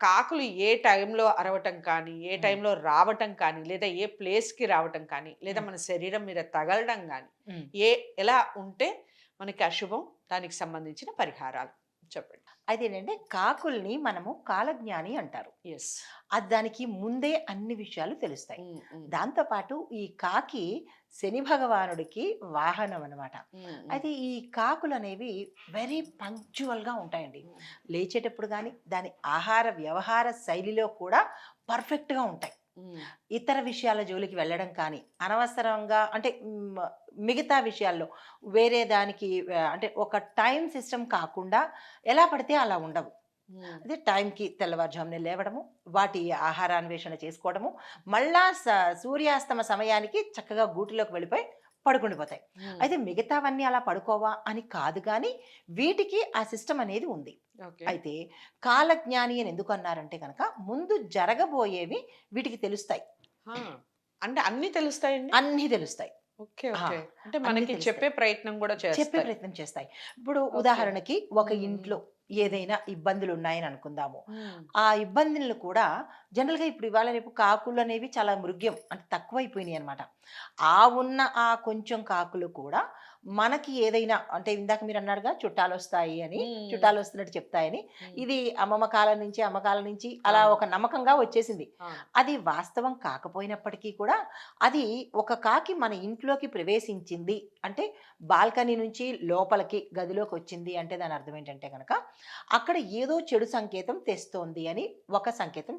కాకులు ఏ టైంలో అరవటం కానీ ఏ. టైంలో రావటం కానీ లేదా ఏ ప్లేస్కి రావటం కానీ లేదా. మన శరీరం మీద తగలడం కానీ. ఏ ఎలా ఉంటే మనకి అశుభం దానికి సంబంధించిన పరిహారాలు చెప్పండి అయితే ఏంటంటే కాకుల్ని మనము కాలజ్ఞాని అంటారు. ఎస్ అది దానికి ముందే అన్ని విషయాలు తెలుస్తాయి. దాంతోపాటు ఈ కాకి శని భగవానుడికి వాహనం అన్నమాట. అయితే ఈ కాకులు అనేవి వెరీ పంక్చువల్గా ఉంటాయండి. లేచేటప్పుడు కానీ దాని ఆహార వ్యవహార శైలిలో కూడా పర్ఫెక్ట్గా ఉంటాయి. ఇతర విషయాల జోలికి వెళ్ళడం కానీ అనవసరంగా అంటే మిగతా విషయాల్లో వేరే దానికి అంటే ఒక టైం సిస్టమ్ కాకుండా ఎలా పడితే అలా ఉండవు. అదే టైంకి తెల్లవారుజామునే లేవడము వాటి ఆహారాన్వేషణ చేసుకోవడము మళ్ళా సూర్యాస్తమ సమయానికి చక్కగా గూటిలోకి వెళ్ళిపోయి పడుకుండిపోతాయి. అయితే మిగతావన్నీ అలా పడుకోవా అని కాదు కానీ వీటికి ఆ సిస్టమ్ అనేది ఉంది. అయితే కాలజ్ఞాని అని ఎందుకు అన్నారంటే కనుక ముందు జరగబోయేవి వీటికి తెలుస్తాయి. అంటే అన్ని తెలుస్తాయండి? అన్నీ తెలుస్తాయి. అంటే అన్ని మనకి తెలుస్తాయి. చెప్పే ప్రయత్నం కూడా చెప్పే ప్రయత్నం చేస్తాయి. ఇప్పుడు. ఉదాహరణకి ఒక. ఇంట్లో ఏదైనా ఇబ్బందులు ఉన్నాయని అనుకుందాము. ఆ ఇబ్బందులను కూడా జనరల్గా ఇప్పుడు ఇవాళ రేపు కాకులు అనేవి చాలా మృగ్యం అంటే తక్కువైపోయినాయి అనమాట ఆ ఉన్న ఆ కొంచెం కాకులు కూడా మనకి ఏదైనా అంటే ఇందాక మీరు అన్నారుగా చుట్టాలు వస్తాయి అని. చుట్టాలు వస్తున్నట్టు చెప్తాయని. ఇది అమ్మమ్మ కాలం నుంచి అమ్మకాలం నుంచి అలా. ఒక నమ్మకంగా వచ్చేసింది. అది వాస్తవం కాకపోయినప్పటికీ కూడా అది ఒక కాకి మన ఇంట్లోకి ప్రవేశించింది అంటే బాల్కనీ నుంచి లోపలికి గదిలోకి వచ్చింది అంటే దాని అర్థం ఏంటంటే కనుక అక్కడ ఏదో చెడు సంకేతం తెస్తోంది అని ఒక సంకేతం